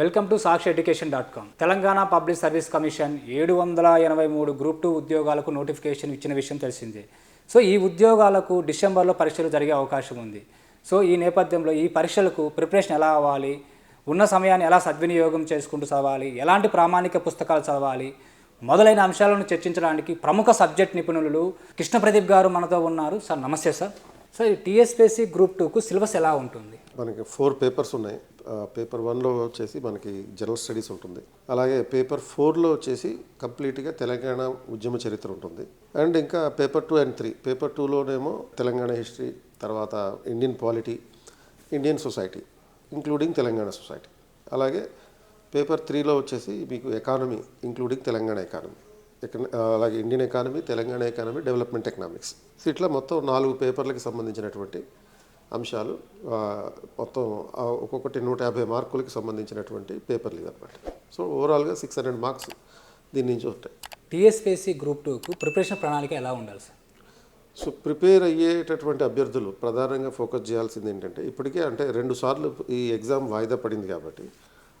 Welcome to Sakshi education dot com. Telangana public service commission ఏడు వందల ఎనభై మూడు గ్రూప్ టూ ఉద్యోగాలకు నోటిఫికేషన్ ఇచ్చిన విషయం తెలిసిందే. సో ఈ ఉద్యోగాలకు డిసెంబర్లో పరీక్షలు జరిగే అవకాశం ఉంది. సో ఈ నేపథ్యంలో ఈ పరీక్షలకు ప్రిపరేషన్ ఎలా అవ్వాలి? ఉన్న సమయాన్ని ఎలా సద్వినియోగం చేసుకుంటూ చదవాలి? ఎలాంటి ప్రామాణిక పుస్తకాలు చదవాలి? మొదలైన అంశాలను చర్చించడానికి ప్రముఖ సబ్జెక్ట్ నిపుణులు కృష్ణ ప్రదీప్ గారు మనతో ఉన్నారు. సార్ నమస్తే సార్. సార్ ఈ టీఎస్పీసీ గ్రూప్ టూకు సిలబస్ ఎలా ఉంటుంది? మనకి ఫోర్ పేపర్స్ ఉన్నాయి. పేపర్ వన్లో వచ్చేసి మనకి జనరల్ స్టడీస్ ఉంటుంది. అలాగే పేపర్ ఫోర్లో వచ్చేసి కంప్లీట్గా తెలంగాణ ఉద్యమ చరిత్ర ఉంటుంది. అండ్ ఇంకా paper two and three paper టూలోనేమో Telangana history తర్వాత Indian polity Indian society including Telangana society. అలాగే పేపర్ త్రీలో వచ్చేసి మీకు ఎకానమీ ఇంక్లూడింగ్ తెలంగాణ ఎకానమీ అలాగే Indian economy Telangana economy development economics. ఇట్లా మొత్తం నాలుగు పేపర్లకు సంబంధించినటువంటి అంశాలు మొత్తం ఒక్కొక్కటి నూట యాభై మార్కులకి సంబంధించినటువంటి పేపర్లు ఇదన్నమాట సో ఓవరాల్గా సిక్స్ హండ్రెడ్ మార్క్స్ దీని నుంచి ఉంటాయి. టీఎస్పీసీ గ్రూప్ టూకు ప్రిపరేషన్ ప్రణాళిక ఎలా ఉండాలి సార్ సో ప్రిపేర్ అయ్యేటటువంటి అభ్యర్థులు ప్రధానంగా ఫోకస్ చేయాల్సింది ఏంటంటే ఇప్పటికే అంటే రెండు సార్లు ఈ ఎగ్జామ్ వాయిదా పడింది కాబట్టి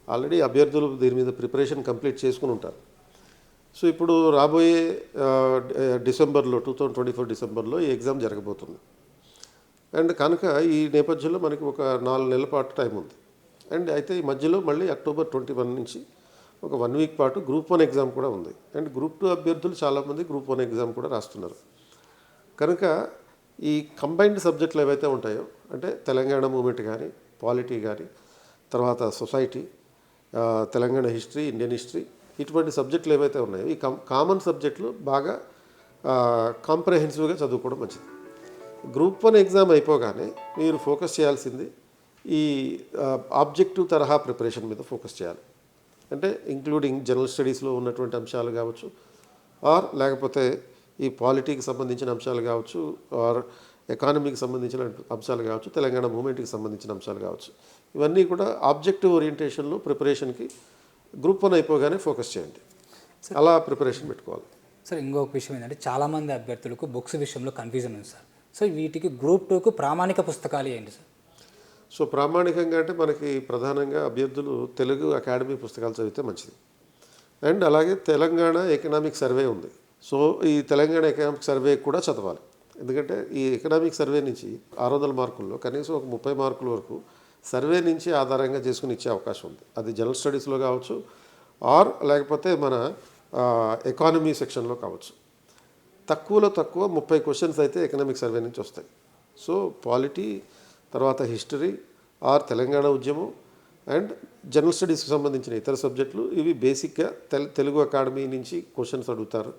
ఆల్రెడీ అభ్యర్థులు దీని మీద ప్రిపరేషన్ కంప్లీట్ చేసుకుని ఉంటారు. సో ఇప్పుడు రాబోయే డిసెంబర్లో టూ థౌజండ్ ట్వంటీ ఫోర్ డిసెంబర్లో ఈ ఎగ్జామ్ జరగబోతుంది. అండ్ కనుక ఈ నేపథ్యంలో మనకి ఒక నాలుగు నెలల పాటు టైం ఉంది. అండ్ అయితే ఈ మధ్యలో మళ్ళీ అక్టోబర్ ట్వంటీ వన్ నుంచి ఒక వన్ వీక్ పాటు గ్రూప్ వన్ ఎగ్జామ్ కూడా ఉంది. అండ్ గ్రూప్ టూ అభ్యర్థులు చాలామంది గ్రూప్ వన్ ఎగ్జామ్ కూడా రాస్తున్నారు. కనుక ఈ కంబైన్డ్ సబ్జెక్టులు ఏవైతే ఉంటాయో అంటే తెలంగాణ మూమెంట్ కానీ పాలిటీ కానీ తర్వాత society Telangana history Indian history ఇటువంటి సబ్జెక్టులు ఏవైతే ఉన్నాయో ఈ కం కామన్ సబ్జెక్టులు బాగా కాంప్రహెన్సివ్గా చదువుకోవడం మంచిది. గ్రూప్ వన్ ఎగ్జామ్ అయిపోగానే మీరు ఫోకస్ చేయాల్సింది ఈ ఆబ్జెక్టివ్ తరహా ప్రిపరేషన్ మీద ఫోకస్ చేయాలి. అంటే ఇంక్లూడింగ్ జనరల్ స్టడీస్లో ఉన్నటువంటి అంశాలు కావచ్చు ఆర్ లేకపోతే ఈ పాలిటీకి సంబంధించిన అంశాలు కావచ్చు ఆర్ ఎకానమీకి సంబంధించిన అంశాలు కావచ్చు తెలంగాణ మూమెంట్కి సంబంధించిన అంశాలు కావచ్చు. ఇవన్నీ కూడా ఆబ్జెక్టివ్ ఓరియంటేషన్లో ప్రిపరేషన్కి గ్రూప్ వన్ అయిపోగానే ఫోకస్ చేయండి. అలా ప్రిపరేషన్ పెట్టుకోవాలి. సార్ ఇంకొక విషయం ఏంటంటే చాలామంది అభ్యర్థులకు బుక్స్ విషయంలో కన్ఫ్యూజన్ ఉంది సార్. సో వీటికి గ్రూప్ టూకు ప్రామాణిక పుస్తకాలు ఏంటి సార్? సో ప్రామాణికంగా అంటే మనకి ప్రధానంగా అభ్యర్థులు తెలుగు అకాడమీ పుస్తకాలు చదివితే మంచిది. అండ్ అలాగే తెలంగాణ ఎకనామిక్ సర్వే ఉంది. సో ఈ తెలంగాణ ఎకనామిక్ సర్వే కూడా చదవాలి. ఎందుకంటే ఈ ఎకనామిక్ సర్వే నుంచి ఆరు వందల మార్కుల్లో కనీసం ఒక ముప్పై మార్కుల వరకు సర్వే నుంచి ఆధారంగా చేసుకుని ఇచ్చే అవకాశం ఉంది. అది జనరల్ స్టడీస్లో కావచ్చు ఆర్ లేకపోతే మన ఎకానమీ సెక్షన్లో కావచ్చు. తక్కువలో తక్కువ ముప్పై క్వశ్చన్స్ అయితే ఎకనామిక్ సర్వే నుంచి వస్తాయి. సో పాలిటీ తర్వాత హిస్టరీ ఆర్ తెలంగాణ ఉద్యమం అండ్ జనరల్ స్టడీస్కి సంబంధించిన ఇతర సబ్జెక్టులు ఇవి బేసిక్గా తెల్ తెలుగు అకాడమీ నుంచి క్వశ్చన్స్ అడుగుతారు.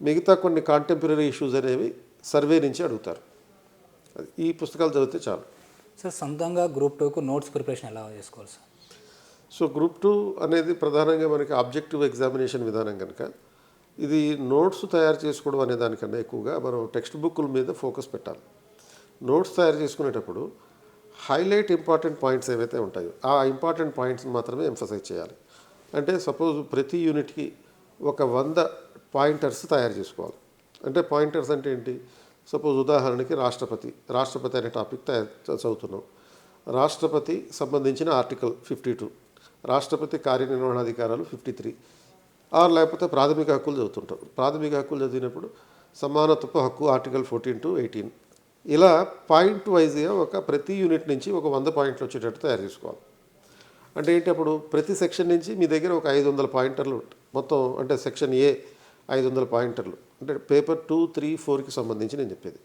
మిగతా కొన్ని కాంటెంపరీ ఇష్యూస్ అనేవి సర్వే నుంచి అడుగుతారు. ఈ పుస్తకాలు చదివితే చాలు. సార్ సొంతంగా గ్రూప్ టూకు నోట్స్ ప్రిపరేషన్ ఎలా చేసుకోవాలి సార్ సో గ్రూప్ టూ అనేది ప్రధానంగా మనకి ఆబ్జెక్టివ్ ఎగ్జామినేషన్ విధానం కనుక ఇది నోట్స్ తయారు చేసుకోవడం అనే దానికన్నా ఎక్కువగా మనం టెక్స్ట్ బుక్ల మీద ఫోకస్ పెట్టాలి. నోట్స్ తయారు చేసుకునేటప్పుడు హైలైట్ ఇంపార్టెంట్ పాయింట్స్ ఏవైతే ఉంటాయో ఆ ఇంపార్టెంట్ పాయింట్స్ని మాత్రమే ఎంఫసైజ్ చేయాలి. అంటే సపోజ్ ప్రతి యూనిట్కి ఒక వంద పాయింటర్స్ తయారు చేసుకోవాలి. అంటే పాయింటర్స్ అంటే ఏంటి? సపోజ్ ఉదాహరణకి రాష్ట్రపతి రాష్ట్రపతి అనే టాపిక్ తయారు చదువుతున్నాం. రాష్ట్రపతి సంబంధించిన ఆర్టికల్ ఫిఫ్టీ టూ రాష్ట్రపతి కార్యనిర్వహణాధికారాలు ఫిఫ్టీ త్రీ ఆరు లేకపోతే ప్రాథమిక హక్కులు చదువుతుంటారు. ప్రాథమిక హక్కులు చదివినప్పుడు సమానత్వపు హక్కు ఆర్టికల్ ఫోర్టీన్ టు ఎయిటీన్. ఇలా పాయింట్ వైజ్గా ఒక ప్రతి యూనిట్ నుంచి ఒక వంద పాయింట్లు వచ్చేటట్టు తయారు చేసుకోవాలి. అంటే ఏంటి అప్పుడు ప్రతి సెక్షన్ నుంచి మీ దగ్గర ఒక ఐదు వందల పాయింటర్లు మొత్తం అంటే సెక్షన్ ఏ ఐదు వందల పాయింటర్లు. అంటే పేపర్ టూ త్రీ ఫోర్కి సంబంధించి నేను చెప్పేది.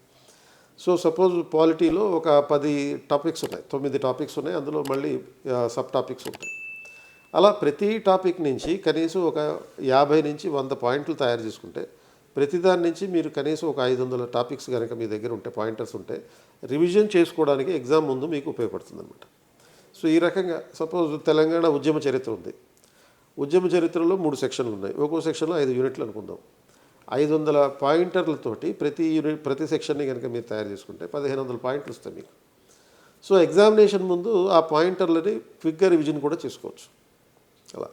సో సపోజ్ పాలిటీలో ఒక పది టాపిక్స్ ఉన్నాయి. తొమ్మిది టాపిక్స్ ఉన్నాయి. అందులో మళ్ళీ సబ్ టాపిక్స్ ఉంటాయి. అలా ప్రతి టాపిక్ నుంచి కనీసం ఒక యాభై నుంచి వంద పాయింట్లు తయారు చేసుకుంటే ప్రతి దాని నుంచి మీరు కనీసం ఒక ఐదు వందల టాపిక్స్ కనుక మీ దగ్గర ఉంటే పాయింటర్స్ ఉంటే రివిజన్ చేసుకోవడానికి ఎగ్జామ్ ముందు మీకు ఉపయోగపడుతుంది అనమాట సో ఈ రకంగా సపోజ్ తెలంగాణ ఉద్యమ చరిత్ర ఉంది. ఉద్యమ చరిత్రలో మూడు సెక్షన్లు ఉన్నాయి. ఒక్కో సెక్షన్లో ఐదు యూనిట్లు అనుకుందాం. ఐదు వందల పాయింటర్లతోటి ప్రతి యూనిట్ ప్రతి సెక్షన్ని కనుక మీరు తయారు చేసుకుంటే పదిహేను వందల పాయింట్లు వస్తాయి మీకు. సో ఎగ్జామినేషన్ ముందు ఆ పాయింటర్లని క్విక్గా రివిజన్ కూడా చేసుకోవచ్చు. అలా.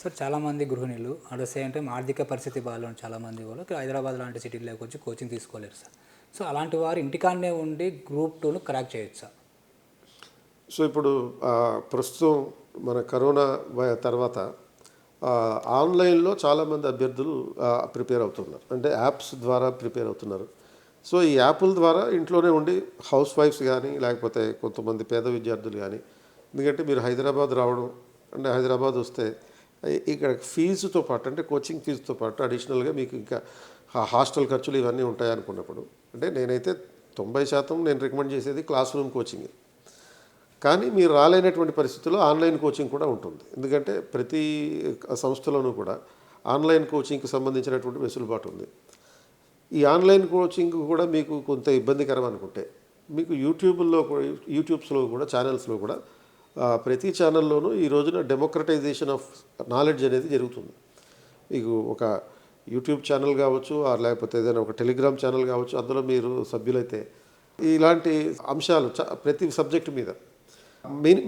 సార్ చాలామంది గృహిణులు అట్ ద సేమ్ టైం ఆర్థిక పరిస్థితి బాగాలేని చాలామంది కూడా ఇక్కడ హైదరాబాద్ లాంటి సిటీలోకి వచ్చి కోచింగ్ తీసుకోలేరు సార్. సో అలాంటి వారు ఇంటికాడనే ఉండి గ్రూప్ టూను క్రాక్ చేయొచ్చు సార్. సో ఇప్పుడు ప్రస్తుతం మన కరోనా తర్వాత ఆన్లైన్లో చాలామంది అభ్యర్థులు ప్రిపేర్ అవుతున్నారు. అంటే యాప్స్ ద్వారా ప్రిపేర్ అవుతున్నారు. సో ఈ యాప్ల ద్వారా ఇంట్లోనే ఉండి హౌస్ వైఫ్స్ కానీ లేకపోతే కొంతమంది పేద విద్యార్థులు కానీ ఎందుకంటే మీరు హైదరాబాద్ రావడం అంటే హైదరాబాద్ వస్తే ఇక్కడ ఫీజుతో పాటు అంటే కోచింగ్ ఫీజుతో పాటు అడిషనల్గా మీకు ఇంకా హాస్టల్ ఖర్చులు ఇవన్నీ ఉంటాయి అనుకున్నప్పుడు. అంటే నేనైతే తొంభై శాతం నేను రికమెండ్ చేసేది క్లాస్ రూమ్ కోచింగ్. కానీ మీరు రాలేనటువంటి పరిస్థితుల్లో ఆన్లైన్ కోచింగ్ కూడా ఉంటుంది. ఎందుకంటే ప్రతి సంస్థలోనూ కూడా ఆన్లైన్ కోచింగ్కి సంబంధించినటువంటి వెసులుబాటు ఉంది. ఈ ఆన్లైన్ కోచింగ్ కూడా మీకు కొంత ఇబ్బందికరం అనుకుంటే మీకు యూట్యూబ్లో కూడా యూట్యూబ్స్లో కూడా ఛానల్స్లో కూడా ప్రతి ఛానల్లోనూ ఈ రోజున డెమోక్రటైజేషన్ ఆఫ్ నాలెడ్జ్ అనేది జరుగుతుంది. మీకు ఒక యూట్యూబ్ ఛానల్ కావచ్చు లేకపోతే ఏదైనా ఒక టెలిగ్రామ్ ఛానల్ కావచ్చు అందులో మీరు సభ్యులైతే ఇలాంటి అంశాలు ప్రతి సబ్జెక్ట్ మీద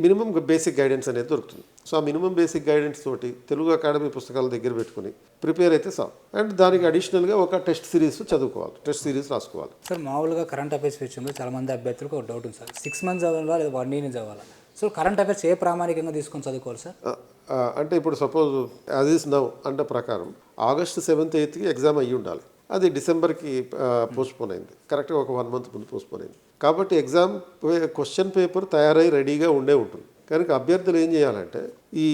మినిమం బేసిక్ గైడెన్స్ అనేది దొరుకుతుంది. సో ఆ మినిమం బేసిక్ గైడెన్స్ తోటి తెలుగు అకాడమీ పుస్తకాల దగ్గర పెట్టుకుని ప్రిపేర్ అయితే సార్ అండ్ దానికి అడిషనల్గా ఒక టెస్ట్ సిరీస్ చదువుకోవాలి టెస్ట్ సిరీస్ రాసుకోవాలి. సార్ మామూలుగా కరెంట్ అఫైర్స్ విషయంలో చాలా మంది అభ్యర్థులకు ఒక డౌట్ ఉంది సార్. సిక్స్ మంత్స్ చదవాలా లేదా వన్ ఇయర్ చదవాలా? సో కరెంట్ అఫైర్స్ ఏ ప్రామాణికంగా తీసుకొని చదువుకోవాలి సార్? అంటే ఇప్పుడు సపోజ్ యాజ్ ఈస్ నవ్ అంటే ప్రకారం ఆగస్ట్ సెవెంత్ ఎయిత్కి ఎగ్జామ్ అయ్యి ఉండాలి. అది డిసెంబర్కి పోస్ట్పోన్ అయింది. కరెక్ట్గా ఒక వన్ మంత్ ముందు పోస్ట్పోన్ అయింది. కాబట్టి ఎగ్జామ్ క్వశ్చన్ పేపర్ తయారై రెడీగా ఉండే ఉంటుంది. కనుక అభ్యర్థులు ఏం చేయాలంటే ఈ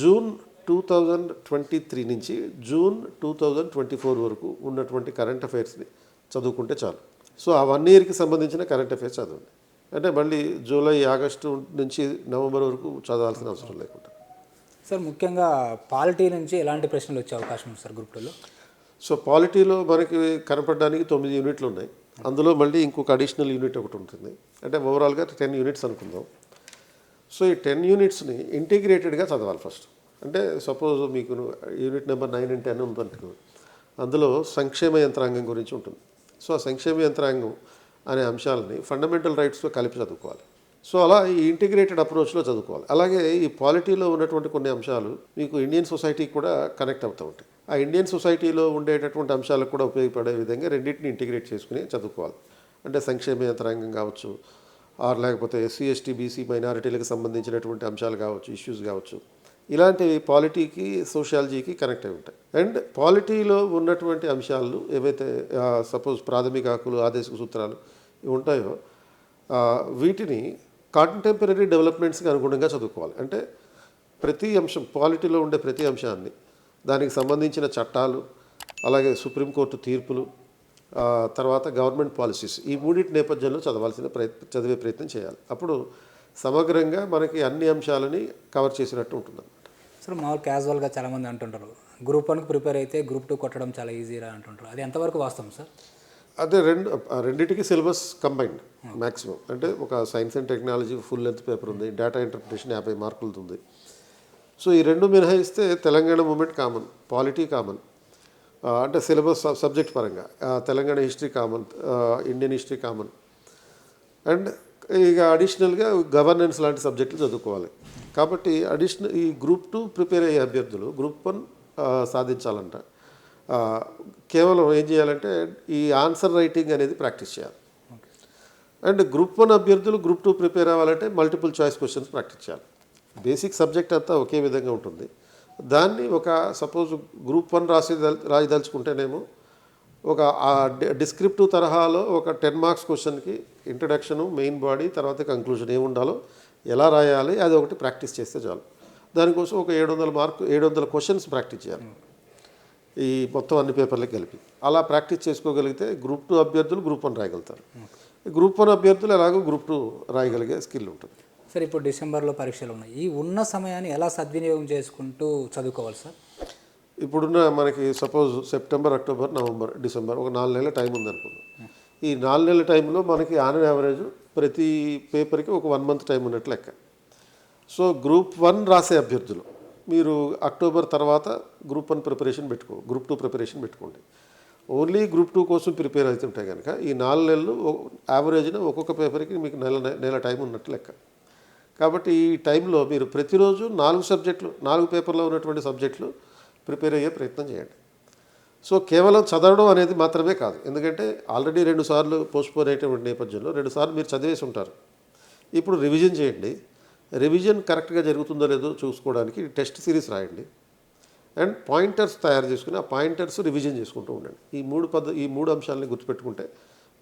June two thousand twenty three నుంచి June two thousand twenty four వరకు ఉన్నటువంటి కరెంట్ అఫైర్స్ని చదువుకుంటే చాలు. సో ఆ వన్ ఇయర్కి సంబంధించిన కరెంట్ అఫైర్స్ చదవండి. అంటే మళ్ళీ జూలై ఆగస్టు నుంచి నవంబర్ వరకు చదవాల్సిన అవసరం లేకుండా. సార్ ముఖ్యంగా పాలిటీ నుంచి ఎలాంటి ప్రశ్నలు వచ్చే అవకాశం ఉంది సార్ గ్రూప్ టూలో సో పాలిటీలో మనకి కనపడడానికి తొమ్మిది యూనిట్లు ఉన్నాయి. అందులో మళ్ళీ ఇంకొక అడిషనల్ యూనిట్ ఒకటి ఉంటుంది. అంటే ఓవరాల్గా టెన్ యూనిట్స్ అనుకుందాం. సో ఈ టెన్ యూనిట్స్ని ఇంటిగ్రేటెడ్గా చదవాలి ఫస్ట్. అంటే సపోజ్ మీకు unit number nine and ten ఉందనుకో అందులో సంక్షేమ యంత్రాంగం గురించి ఉంటుంది. సో ఆ సంక్షేమ యంత్రాంగం అనే అంశాలని ఫండమెంటల్ రైట్స్తో కలిపి చదువుకోవాలి. సో అలా ఈ ఇంటిగ్రేటెడ్ అప్రోచ్లో చదువుకోవాలి. అలాగే ఈ పాలిటీలో ఉన్నటువంటి కొన్ని అంశాలు మీకు ఇండియన్ సొసైటీకి కూడా కనెక్ట్ అవుతూ ఉంటాయి. ఆ ఇండియన్ సొసైటీలో ఉండేటటువంటి అంశాలకు కూడా ఉపయోగపడే విధంగా రెండింటిని ఇంటిగ్రేట్ చేసుకుని చదువుకోవాలి. అంటే సంక్షేమ యంత్రాంగం కావచ్చు ఆర్ లేకపోతే ఎస్సీ ఎస్టీ బీసీ మైనారిటీలకు సంబంధించినటువంటి అంశాలు కావచ్చు ఇష్యూస్ కావచ్చు. ఇలాంటివి పాలిటీకి సోషాలజీకి కనెక్ట్ అయి ఉంటాయి. అండ్ పాలిటీలో ఉన్నటువంటి అంశాలు ఏవైతే సపోజ్ ప్రాథమిక హక్కులు ఆదేశిక సూత్రాలు ఉంటాయో వీటిని కాంటెంపరీ డెవలప్మెంట్స్కి అనుగుణంగా చదువుకోవాలి. అంటే ప్రతి అంశం పాలిటీలో ఉండే ప్రతి అంశాన్ని దానికి సంబంధించిన చట్టాలు అలాగే సుప్రీంకోర్టు తీర్పులు తర్వాత గవర్నమెంట్ పాలసీస్ ఈ మూడింటి నేపథ్యంలో చదవాల్సిన ప్రయత్నం చదివే ప్రయత్నం చేయాలి. అప్పుడు సమగ్రంగా మనకి అన్ని అంశాలని కవర్ చేసినట్టు ఉంటుంది సార్ మామూలు క్యాజువల్గా చాలామంది అంటుంటారు. గ్రూప్ వన్కి ప్రిపేర్ అయితే గ్రూప్ టూ కొట్టడం చాలా ఈజీరా అంటుంటారు. అది ఎంతవరకు వాస్తవం సార్? అదే రెండు రెండింటికి సిలబస్ కంబైన్డ్ మ్యాక్సిమం అంటే ఒక science and technology full length paper ఉంది డేటా ఇంటర్ప్రిటేషన్ యాభై మార్కులది ఉంది. సో ఈ రెండు మినహాయిస్తే Telangana movement common polity common అంటే సిలబస్ సబ్జెక్ట్ పరంగా Telangana history common Indian history common. And ఇక అడిషనల్గా గవర్నెన్స్ లాంటి సబ్జెక్టులు చదువుకోవాలి. కాబట్టి అడిషనల్ ఈ గ్రూప్ టూ ప్రిపేర్ అయ్యే అభ్యర్థులు గ్రూప్ వన్ సాధించాలంట. కేవలం ఏం చేయాలంటే ఈ ఆన్సర్ రైటింగ్ అనేది ప్రాక్టీస్ చేయాలి. అండ్ గ్రూప్ వన్ అభ్యర్థులు గ్రూప్ టూ ప్రిపేర్ అవ్వాలంటే మల్టిపుల్ చాయిస్ క్వశ్చన్స్ ప్రాక్టీస్ చేయాలి. బేసిక్ సబ్జెక్ట్ అంతా ఒకే విధంగా ఉంటుంది. దాన్ని ఒక సపోజ్ గ్రూప్ వన్ రాసి రాయదలుచుకుంటేనేమో ఒక డిస్క్రిప్టివ్ తరహాలో ఒక టెన్ మార్క్స్ క్వశ్చన్కి ఇంట్రడక్షను మెయిన్ బాడీ తర్వాత కంక్లూజన్ ఏమి ఉండాలో ఎలా రాయాలి అది ఒకటి ప్రాక్టీస్ చేస్తే చాలు. దానికోసం ఒక ఏడు వందల మార్కు ఏడు వందల క్వశ్చన్స్ ప్రాక్టీస్ చేయాలి. ఈ మొత్తం అన్ని పేపర్లకి కలిపి. అలా ప్రాక్టీస్ చేసుకోగలిగితే గ్రూప్ టూ అభ్యర్థులు గ్రూప్ వన్ రాయగలుగుతారు. గ్రూప్ వన్ అభ్యర్థులు ఎలాగో గ్రూప్ టూ రాయగలిగే స్కిల్ ఉంటుంది. సార్ ఇప్పుడు డిసెంబర్లో పరీక్షలు ఉన్నాయి. ఈ ఉన్న సమయాన్ని ఎలా సద్వినియోగం చేసుకుంటూ చదువుకోవాలి సార్? ఇప్పుడున్న మనకి suppose September October November December ఒక నాలుగు నెలల టైం ఉంది అనుకుందాం. ఈ నాలుగు నెలల టైంలో మనకి ఆన్ యావరేజ్ ప్రతి పేపర్కి ఒక వన్ మంత్ టైం ఉన్నట్లు లెక్క. సో గ్రూప్ వన్ రాసే అభ్యర్థులు. మీరు అక్టోబర్ తర్వాత గ్రూప్ వన్ ప్రిపరేషన్ పెట్టుకో గ్రూప్ టూ ప్రిపరేషన్ పెట్టుకోండి. ఓన్లీ గ్రూప్ టూ కోసం ప్రిపేర్ అవుతుంటే కనుక ఈ నాలుగు నెలలు యావరేజ్న ఒక్కొక్క పేపర్కి మీకు నెల నెల టైం ఉన్నట్టు లెక్క. కాబట్టి ఈ టైంలో మీరు ప్రతిరోజు నాలుగు సబ్జెక్టులు నాలుగు పేపర్లో ఉన్నటువంటి సబ్జెక్టులు ప్రిపేర్ అయ్యే ప్రయత్నం చేయండి. సో కేవలం చదవడం అనేది మాత్రమే కాదు. ఎందుకంటే ఆల్రెడీ రెండు సార్లు పోస్ట్పోన్ అయ్యేటువంటి నేపథ్యంలో రెండు సార్లు మీరు చదివేసి ఉంటారు. ఇప్పుడు రివిజన్ చేయండి. రివిజన్ కరెక్ట్గా జరుగుతుందో లేదో చూసుకోవడానికి టెస్ట్ సిరీస్ రాయండి. అండ్ పాయింటర్స్ తయారు చేసుకుని ఆ పాయింటర్స్ రివిజన్ చేసుకుంటూ ఉండండి. ఈ మూడు పద్ధ ఈ మూడు అంశాలని గుర్తుపెట్టుకుంటే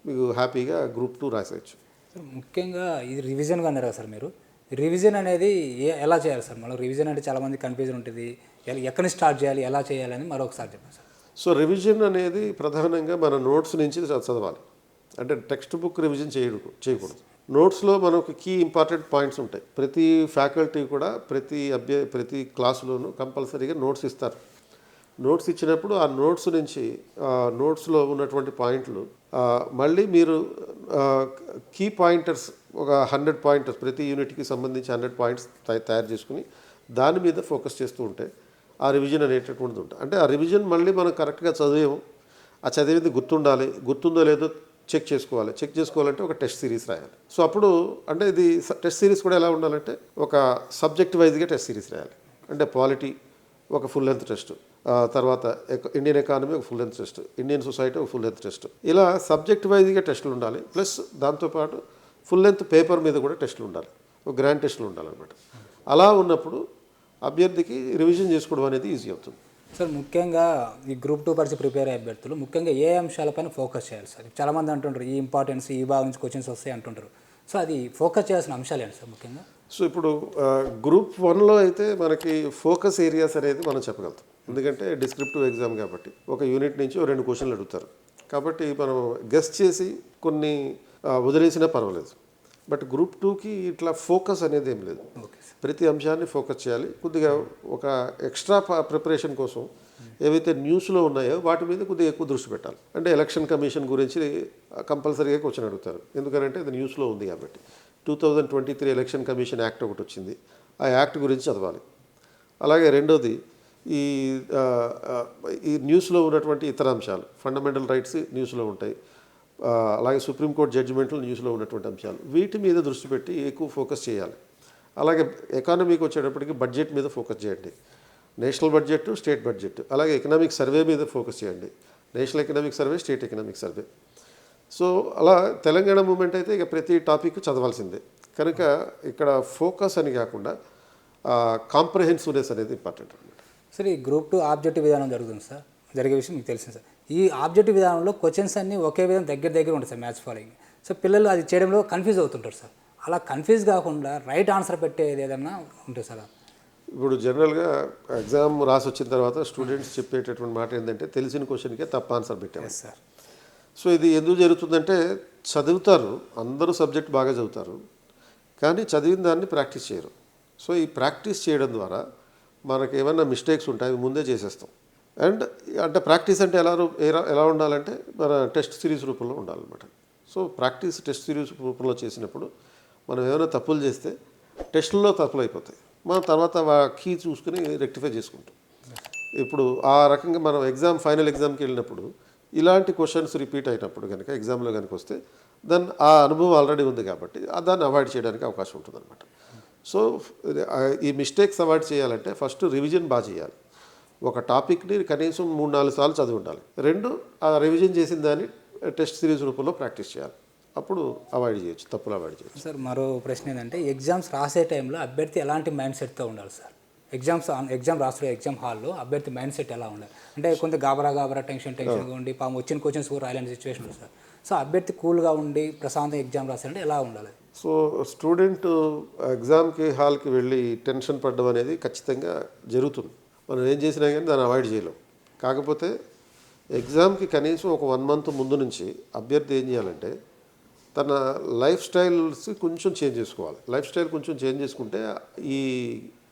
మీకు హ్యాపీగా గ్రూప్ టూ రాసేయచ్చు. సార్ ముఖ్యంగా ఇది రివిజన్గా అన్నారు కదా సార్ మీరు? రివిజన్ అనేది ఎలా చేయాలి సార్? మనం రివిజన్ అంటే చాలామంది కన్ఫ్యూజన్ ఉంటుంది. ఎ- ఎక్కడి నుంచి స్టార్ట్ చేయాలి ఎలా చేయాలి అని మరొకసారి చెప్పండి సార్. సో రివిజన్ అనేది ప్రధానంగా మన నోట్స్ నుంచి చదవాలి. అంటే టెక్స్ట్ బుక్ రివిజన్ చేయకూడదు చేయకూడదు. నోట్స్లో మనకు కీ ఇంపార్టెంట్ పాయింట్స్ ఉంటాయి. ప్రతి ఫ్యాకల్టీ కూడా ప్రతి అభ్య ప్రతి క్లాసులోనూ కంపల్సరీగా నోట్స్ ఇస్తారు. నోట్స్ ఇచ్చినప్పుడు ఆ నోట్స్ నుంచి నోట్స్లో ఉన్నటువంటి పాయింట్లు మళ్ళీ మీరు కీ పాయింటర్స్ ఒక హండ్రెడ్ పాయింటర్స్ ప్రతి యూనిట్కి సంబంధించి హండ్రెడ్ పాయింట్స్ తయారు చేసుకుని దాని మీద ఫోకస్ చేస్తూ ఉంటే ఆ రివిజన్ అనేటటువంటిది ఉంటుంది. అంటే ఆ రివిజన్ మళ్ళీ మనం కరెక్ట్గా చదివాము. ఆ చదివింది గుర్తుండాలి గుర్తుందో లేదో చెక్ చేసుకోవాలి. చెక్ చేసుకోవాలంటే ఒక టెస్ట్ సిరీస్ రాయాలి. సో అప్పుడు అంటే ఇది టెస్ట్ సిరీస్ కూడా ఎలా ఉండాలంటే ఒక సబ్జెక్ట్ వైజ్గా టెస్ట్ సిరీస్ రాయాలి. అంటే పాలిటీ ఒక ఫుల్ లెంత్ టెస్ట్ తర్వాత ఇండియన్ ఎకానమీ ఒక full length test Indian society ఒక ఫుల్ లెంత్ టెస్ట్. ఇలా సబ్జెక్ట్ వైజ్గా టెస్టులు ఉండాలి. ప్లస్ దాంతోపాటు ఫుల్ లెంత్ పేపర్ మీద కూడా టెస్టులు ఉండాలి. ఒక గ్రాండ్ టెస్టులు ఉండాలన్నమాట. అలా ఉన్నప్పుడు అభ్యర్థికి రివిజన్ చేసుకోవడం అనేది ఈజీ అవుతుంది. సార్ ముఖ్యంగా ఈ గ్రూప్ టూ పరిచి ప్రిపేర్ అయ్యే అభ్యర్థులు ముఖ్యంగా ఏ అంశాలపైన ఫోకస్ చేయాలి సార్? చాలామంది అంటుంటారు ఈ ఇంపార్టెన్స్ ఈ భాగం నుంచి క్వశ్చన్స్ వస్తాయి అంటుంటారు సో అది ఫోకస్ చేయాల్సిన అంశాలు ఏంటి సార్ ముఖ్యంగా? సో ఇప్పుడు గ్రూప్ వన్లో అయితే మనకి ఫోకస్ ఏరియాస్ అనేది మనం చెప్పగలుగుతాం. ఎందుకంటే డిస్క్రిప్టివ్ ఎగ్జామ్ కాబట్టి ఒక యూనిట్ నుంచి రెండు క్వశ్చన్లు అడుగుతారు. కాబట్టి మనం గెస్ట్ చేసి కొన్ని వదిలేసినా పర్వాలేదు. బట్ గ్రూప్ టూకి ఇట్లా ఫోకస్ అనేది ఏం లేదు. ప్రతి అంశాన్ని ఫోకస్ చేయాలి. కొద్దిగా ఒక ఎక్స్ట్రా ప్రిపరేషన్ కోసం ఏవైతే న్యూస్లో ఉన్నాయో వాటి మీద కొద్దిగా ఎక్కువ దృష్టి పెట్టాలి. అంటే ఎలక్షన్ కమిషన్ గురించి కంపల్సరీగా క్వశ్చన్ అడుగుతారు. ఎందుకంటే ఇది న్యూస్లో ఉంది కాబట్టి. Two thousand twenty three election commission act ఒకటి వచ్చింది. ఆ యాక్ట్ గురించి చదవాలి. అలాగే రెండోది ఈ ఈ న్యూస్లో ఉన్నటువంటి ఇతర అంశాలు. ఫండమెంటల్ రైట్స్ న్యూస్లో ఉంటాయి. అలాగే సుప్రీంకోర్టు జడ్జిమెంట్లు న్యూస్లో ఉన్నటువంటి అంశాలు. వీటి మీద దృష్టి పెట్టి ఎక్కువ ఫోకస్ చేయాలి. అలాగే ఎకానమీకి వచ్చేటప్పటికి బడ్జెట్ మీద ఫోకస్ చేయండి. నేషనల్ బడ్జెట్ స్టేట్ బడ్జెట్ అలాగే ఎకనామిక్ సర్వే మీద ఫోకస్ చేయండి. National economic survey state economic survey. So అలా తెలంగాణ మూమెంట్ అయితే ఇక ప్రతి టాపిక్ చదవాల్సిందే. కనుక ఇక్కడ ఫోకస్ అని కాకుండా కాంప్రహెన్సివ్నెస్ అనేది ఇంపార్టెంట్ అనమాట సరే ఈ గ్రూప్ టూ ఆబ్జెక్టివ్ విధానం జరుగుతుంది సార్? జరిగే విషయం మీకు తెలిసింది సార్. ఈ ఆబ్జెక్టివ్ విధానంలో క్వశ్చన్స్ అన్నీ ఒకే విధంగా దగ్గర దగ్గర ఉంటాయి సార్ మ్యాథ్స్ ఫాలోయింగ్ సో పిల్లలు అది చేయడంలో కన్ఫ్యూజ్ అవుతుంటారు సార్. అలా కన్ఫ్యూజ్ కాకుండా రైట్ ఆన్సర్ పెట్టేది ఏదన్నా ఉంటుంది సార్. ఇప్పుడు జనరల్గా ఎగ్జామ్ రాసి వచ్చిన తర్వాత స్టూడెంట్స్ చెప్పేటటువంటి మాట ఏంటంటే తెలిసిన క్వశ్చన్కే తప్ప ఆన్సర్ పెట్టాము ఎస్ సార్ సో ఇది ఎందుకు జరుగుతుందంటే చదువుతారు అందరూ సబ్జెక్ట్ బాగా చదువుతారు కానీ చదివిన దాన్ని ప్రాక్టీస్ చేయరు. సో ఈ ప్రాక్టీస్ చేయడం ద్వారా మనకి ఏమైనా మిస్టేక్స్ ఉంటాయి అవి ముందే చేసేస్తాం. అండ్ అంటే ప్రాక్టీస్ అంటే ఎలా రూ- ఎలా- ఎలా ఉండాలంటే మన టెస్ట్ సిరీస్ రూపంలో ఉండాలన్నమాట. సో ప్రాక్టీస్ టెస్ట్ సిరీస్ రూపంలో చేసినప్పుడు మనం ఏమైనా తప్పులు చేస్తే టెస్టుల్లో తప్పులు అయిపోతాయి. మనం తర్వాత కీ చూసుకుని రెక్టిఫై చేసుకుంటాం. ఇప్పుడు ఆ రకంగా మనం ఎగ్జామ్ ఫైనల్ ఎగ్జామ్కి వెళ్ళినప్పుడు ఇలాంటి క్వశ్చన్స్ రిపీట్ అయినప్పుడు కనుక ఎగ్జామ్లో కనుక వస్తే దాని ఆ అనుభవం ఆల్రెడీ ఉంది కాబట్టి దాన్ని అవాయిడ్ చేయడానికి అవకాశం ఉంటుంది అనమాట సో ఈ మిస్టేక్స్ అవాయిడ్ చేయాలంటే ఫస్ట్ రివిజన్ బాగా చేయాలి. ఒక టాపిక్ని కనీసం మూడు నాలుగు సార్లు చదివి ఉండాలి రెండు ఆ రివిజన్ చేసిన దాన్ని టెస్ట్ సిరీస్ రూపంలో ప్రాక్టీస్ చేయాలి. అప్పుడు అవాయిడ్ చేయొచ్చు తప్పులు అవాయిడ్ చేయొచ్చు. సార్ మరో ప్రశ్న ఏంటంటే ఎగ్జామ్స్ రాసే టైంలో అభ్యర్థి ఎలాంటి మైండ్ సెట్తో ఉండాలి సార్? ఎగ్జామ్స్ ఎగ్జామ్ రాసే ఎగ్జామ్ హాల్లో అభ్యర్థి మైండ్ సెట్ ఎలా ఉండాలి? అంటే కొంత గాబరా గాబరా టెన్షన్ టెన్షన్గా ఉండి పాము వచ్చిన క్వశ్చన్స్ కూడా రాయలేని సిచ్యువేషన్ సార్. సో అభ్యర్థి కూల్గా ఉండి ప్రశాంతంగా ఎగ్జామ్ రాసారంటే ఎలా ఉండాలి? సో స్టూడెంట్ ఎగ్జామ్కి హాల్కి వెళ్ళి టెన్షన్ పడడం అనేది ఖచ్చితంగా జరుగుతుంది. మనం ఏం చేసినా కానీ దాన్ని అవాయిడ్ చేయలేం. కాకపోతే ఎగ్జామ్కి కనీసం ఒక వన్ మంత్ ముందు నుంచి అభ్యర్థి ఏం చేయాలంటే తన లైఫ్ స్టైల్స్ కొంచెం చేంజ్ చేసుకోవాలి. లైఫ్ స్టైల్ కొంచెం చేంజ్ చేసుకుంటే ఈ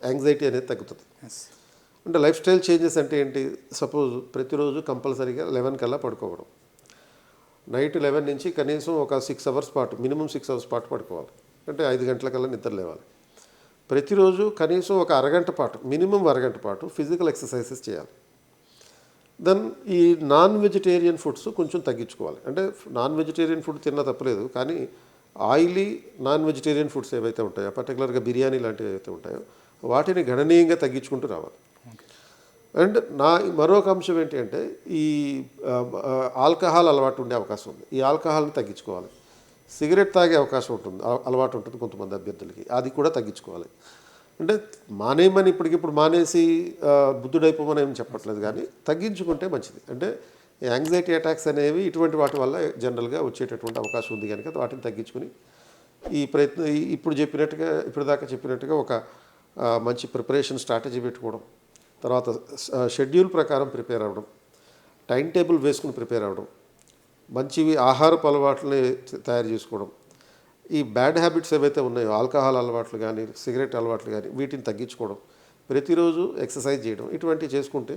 యాంగ్జైటీ అనేది తగ్గుతుంది. అంటే లైఫ్ స్టైల్ చేంజెస్ అంటే ఏంటి? సపోజ్ ప్రతిరోజు కంపల్సరీగా లెవెన్ కల్లా పడుకోవడం. నైట్ లెవెన్ నుంచి కనీసం ఒక సిక్స్ అవర్స్ పాటు మినిమం సిక్స్ అవర్స్ పాటు పడుకోవాలి. అంటే ఐదు గంటలకల్లా నిద్ర లేవాలి. ప్రతిరోజు కనీసం ఒక అరగంట పాటు మినిమం అరగంట పాటు ఫిజికల్ ఎక్సర్సైజెస్ చేయాలి. దెన్ ఈ నాన్ వెజిటేరియన్ ఫుడ్స్ కొంచెం తగ్గించుకోవాలి. అంటే నాన్ వెజిటేరియన్ ఫుడ్ తిన్నా తప్పలేదు కానీ ఆయిలీ నాన్ వెజిటేరియన్ ఫుడ్స్ ఏవైతే ఉంటాయో పర్టికులర్గా బిర్యానీ లాంటివి ఏవైతే ఉంటాయో వాటిని గణనీయంగా తగ్గించుకుంటూ రావాలి. అండ్ నా మరొక అంశం ఏంటి అంటే ఈ ఆల్కహాల్ అలవాటు ఉండే అవకాశం ఉంది. ఈ ఆల్కహాల్ని తగ్గించుకోవాలి. సిగరెట్ తాగే అవకాశం ఉంటుంది అలవాటు ఉంటుంది కొంతమంది అభ్యర్థులకి. అది కూడా తగ్గించుకోవాలి. అంటే మానేయమని ఇప్పటికిప్పుడు మానేసి బుద్ధుడైపోమని ఏం చెప్పట్లేదు కానీ తగ్గించుకుంటే మంచిది. అంటే యాంగ్జైటీ అటాక్స్ అనేవి ఇటువంటి వాటి వల్ల జనరల్గా వచ్చేటటువంటి అవకాశం ఉంది కనుక వాటిని తగ్గించుకుని ఈ ప్రయత్నం ఇప్పుడు చెప్పినట్టుగా ఇప్పుడు దాకా చెప్పినట్టుగా ఒక మంచి ప్రిపరేషన్ స్ట్రాటజీ పెట్టుకోవడం తర్వాత షెడ్యూల్ ప్రకారం ప్రిపేర్ అవ్వడం టైం టేబుల్ వేసుకుని ప్రిపేర్ అవ్వడం మంచివి ఆహారపు అలవాట్లని తయారు చేసుకోవడం. ఈ బ్యాడ్ హ్యాబిట్స్ ఏవైతే ఉన్నాయో ఆల్కహాల్ అలవాట్లు కానీ సిగరెట్ అలవాట్లు కానీ వీటిని తగ్గించుకోవడం ప్రతిరోజు ఎక్సర్సైజ్ చేయడం ఇటువంటివి చేసుకుంటే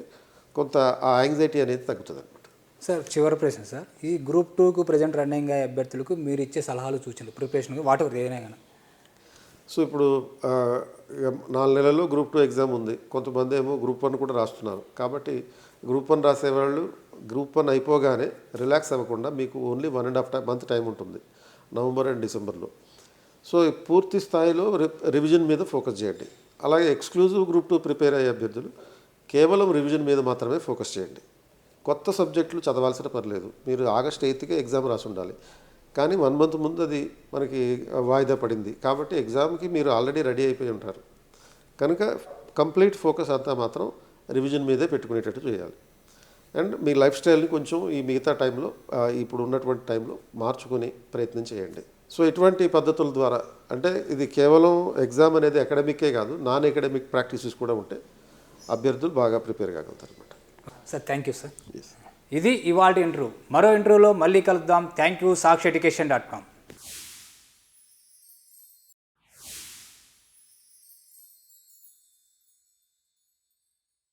కొంత ఆ యాంగ్జైటీ అనేది తగ్గుతుంది అనమాట సార్ చివరి ప్రశ్న సార్. ఈ గ్రూప్ టూకు ప్రజెంట్ రన్నింగ్ అయ్యే అభ్యర్థులకు మీరు ఇచ్చే సలహాలు సూచనలు ప్రిపరేషన్కి వాటి ఏదైనా కానీ సో ఇప్పుడు నాలుగు నెలల్లో గ్రూప్ టూ ఎగ్జామ్ ఉంది. కొంతమంది ఏమో గ్రూప్ వన్ కూడా రాస్తున్నారు. కాబట్టి గ్రూప్ వన్ రాసేవాళ్ళు గ్రూప్ వన్ అయిపోగానే రిలాక్స్ అవ్వకుండా మీకు only one and half time month time ఉంటుంది. నవంబర్ అండ్ డిసెంబర్లో. సో పూర్తి స్థాయిలో రి- రివిజన్ మీద ఫోకస్ చేయండి. అలాగే ఎక్స్క్లూజివ్ గ్రూప్ టూ ప్రిపేర్ అయ్యే అభ్యర్థులు కేవలం రివిజన్ మీద మాత్రమే ఫోకస్ చేయండి. కొత్త సబ్జెక్టులు చదవాల్సిన పర్లేదు మీరు ఆగస్ట్ ఎయిత్కే ఎగ్జామ్ రాసి ఉండాలి. కానీ వన్ మంత్ ముందు అది మనకి వాయిదా పడింది. కాబట్టి ఎగ్జామ్కి మీరు ఆల్రెడీ రెడీ అయిపోయి ఉంటారు. కనుక కంప్లీట్ ఫోకస్ అంతా మాత్రం రివిజన్ మీదే పెట్టుకునేటట్టు చేయాలి. అండ్ మీ లైఫ్ స్టైల్ని కొంచెం ఈ మిగతా టైంలో ఇప్పుడు ఉన్నటువంటి టైంలో మార్చుకుని ప్రయత్నం చేయండి. సో ఇటువంటి పద్ధతుల ద్వారా అంటే ఇది కేవలం ఎగ్జామ్ అనేది అకాడమికే కాదు నాన్ అకాడమిక్ ప్రాక్టీసెస్ కూడా ఉంటే అభ్యర్థులు బాగా ప్రిపేర్ కాగలుగుతారు అనమాట సార్ థ్యాంక్ యూ సార్ ఇది ఇవాళ ఇంటర్వ్యూ. మరో ఇంటర్వ్యూలో మళ్ళీ కలుద్దాం. Thank you Sakshi education dot com.